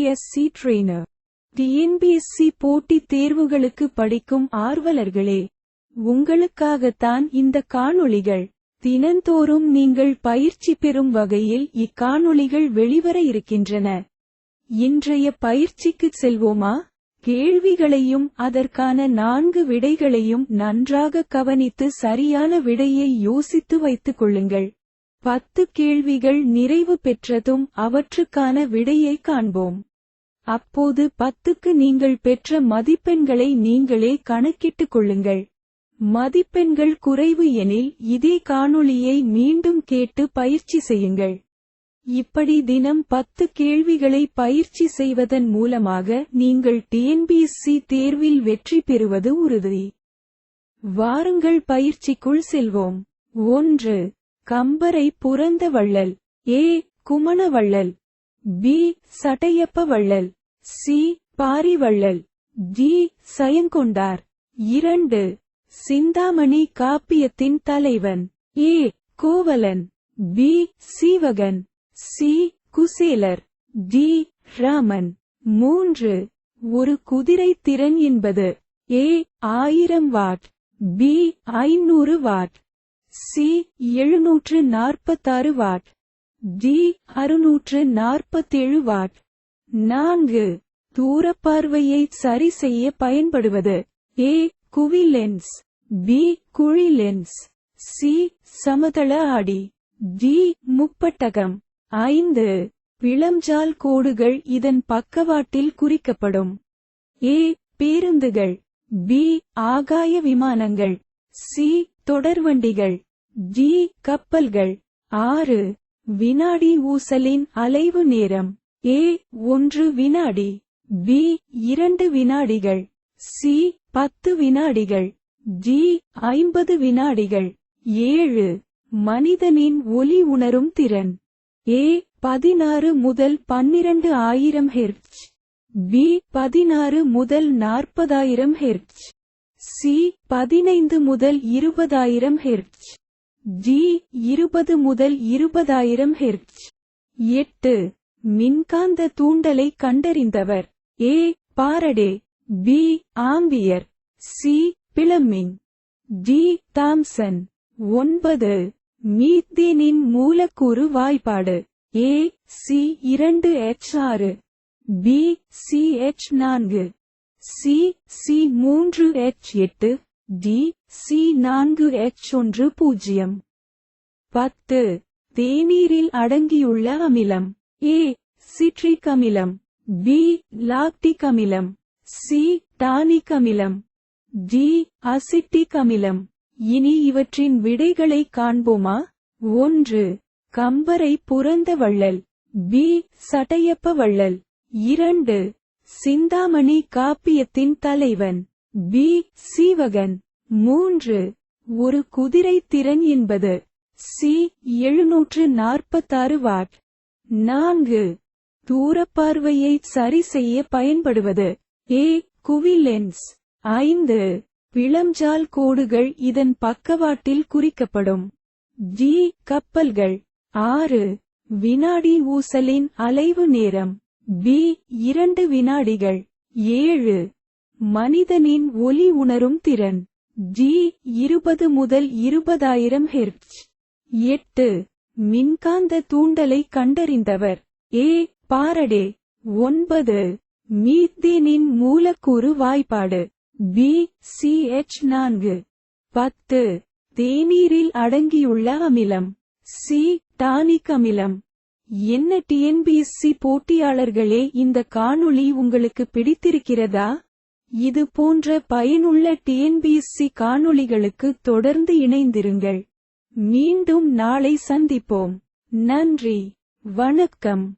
TNPSC trainer TNPSC போட்டித் தேர்வுகளுக்கு படிக்கும் ஆர்வலர்களே உங்களுக்காகத்தான் இந்த காணொளிகள். தினந்தோறும் நீங்கள் பயிற்சி பெறும் வகையில் இக்காணொளிகள் வெளிவர இருக்கின்றன. இன்றைய பயிற்சிக்குச் செல்வோமா? கேள்விகளையும் அதற்கான நான்கு விடைகளையும் நன்றாக கவனித்து சரியான விடையை யோசித்து வைத்துக் கொள்ளுங்கள். பத்து கேள்விகள் நிறைவு பெற்றதும் அவற்றுக்கான விடையை காண்போம். அப்போது பத்துக்கு நீங்கள் பெற்ற மதிப்பெண்களை நீங்களே கணக்கிட்டுக் கொள்ளுங்கள். மதிப்பெண்கள் குறைவு எனில் இதே காணொளியை மீண்டும் கேட்டு பயிற்சி செய்யுங்கள். இப்படி தினம் பத்து கேள்விகளை பயிற்சி செய்வதன் மூலமாக நீங்கள் டிஎன்பிஎஸ்சி தேர்வில் வெற்றி பெறுவது உறுதி. வாருங்கள் பயிற்சிக்குள் செல்வோம். ஒன்று கம்பரை புரந்த வள்ளல். ஏ குமண வள்ளல். பி சடையப்ப வள்ளல் சி பாரி வள்ளல் டி சயங்கொண்டார். இரண்டு சிந்தாமணி காப்பியத்தின் தலைவன். A Kovalan. B Seevakan. C Kuselar. D Raman. மூன்று ஒரு குதிரை திறன் என்பது. ஏ ஆயிரம் வாட். பி ஐநூறு வாட். சி எழுநூற்று நாற்பத்தாறு வாட். டி அறுநூற்று நாற்பத்தேழு வாட். நான்கு. தூரப்பார்வையை சரி செய்ய பயன்படுவது. ஏ. குவி லென்ஸ். பி. குழி லென்ஸ். சி. சமதள ஆடி டி. முப்பட்டகம். ஐந்து. விளம்ஜால் கோடுகள் இதன் பக்கவாட்டில் குறிக்கப்படும். ஏ. பேருந்துகள். பி. ஆகாய விமானங்கள். சி. தொடர்வண்டிகள். டி. கப்பல்கள். ஆறு. வினாடி ஊசலின் அலைவு நேரம். ஏ ஒன்று வினாடி. பி இரண்டு வினாடிகள். சி பத்து வினாடிகள். டி ஐம்பது வினாடிகள். ஏழு மனிதனின் ஒலி உணரும் திறன். ஏ பதினாறு முதல் பன்னிரண்டு ஆயிரம் ஹெர்ட்ஸ். பி பதினாறு முதல் நாற்பதாயிரம் ஹெர்ட்ஸ். சி பதினைந்து முதல் இருபதாயிரம் ஹெர்ட்ஸ். ஜி இருபது முதல் இருபதாயிரம் ஹெர்ட்ஸ். எட்டு மின்காந்த தூண்டலை கண்டறிந்தவர். A Faraday. B Ampere. C Fleming. D Thomson. ஒன்பது மீத்தேனின் மூலக்கூறு வாய்ப்பாடு ஏ சி இரண்டு எச் ஆறு. பி சி எச் நான்கு. சி சி மூன்று எச் எட்டு. டி சி நான்கு எச் ஒன்று பூஜ்ஜியம். பத்து தேநீரில் அடங்கியுள்ள அமிலம். ஏ சிட்ரிக் அமிலம். பி லாக்டிக் அமிலம். சி டானிக் அமிலம். டி அசிட்டிக் அமிலம். இனி இவற்றின் விடைகளை காண்போமா? ஒன்று கம்பரை புரந்த வள்ளல். பி சடையப்ப வள்ளல். இரண்டு சிந்தாமணி காப்பியத்தின் தலைவன். பி. சீவகன். மூன்று. ஒரு குதிரை திறன் என்பது. சி. எழுநூற்று நாற்பத்தாறு வாட். நான்கு. தூரப்பார்வையை சரி செய்ய பயன்படுவது. ஏ. குவி லென்ஸ். ஐந்து. பிளம்ஜால் கோடுகள் இதன் பக்கவாட்டில் குறிக்கப்படும். டி கப்பல்கள். ஆறு. வினாடி ஊசலின் அலைவு நேரம். பி. இரண்டு வினாடிகள். ஏழு. மனிதனின் ஒலி உணரும் திறன். ஜி இருபது முதல் இருபதாயிரம் ஹெர்ட்ஸ். எட்டு. மின்காந்த தூண்டலை கண்டறிந்தவர். ஏ. பாரடே. ஒன்பது. மீத்தேனின் மூலக்கூறு வாய்ப்பாடு. பி. சி. எச். நான்கு. பத்து. தேநீரில் அடங்கியுள்ள அமிலம். சி. டானிக் அமிலம். என்ன டிஎன்பிஎஸ்சி போட்டியாளர்களே இந்த காணொளி உங்களுக்கு பிடித்திருக்கிறதா? இது போன்ற பயனுள்ள டிஎன்பிஎஸ்சி காணொளிகளுக்கு தொடர்ந்து இணைந்திருங்கள். மீண்டும் நாளை சந்திப்போம். நன்றி. வணக்கம்.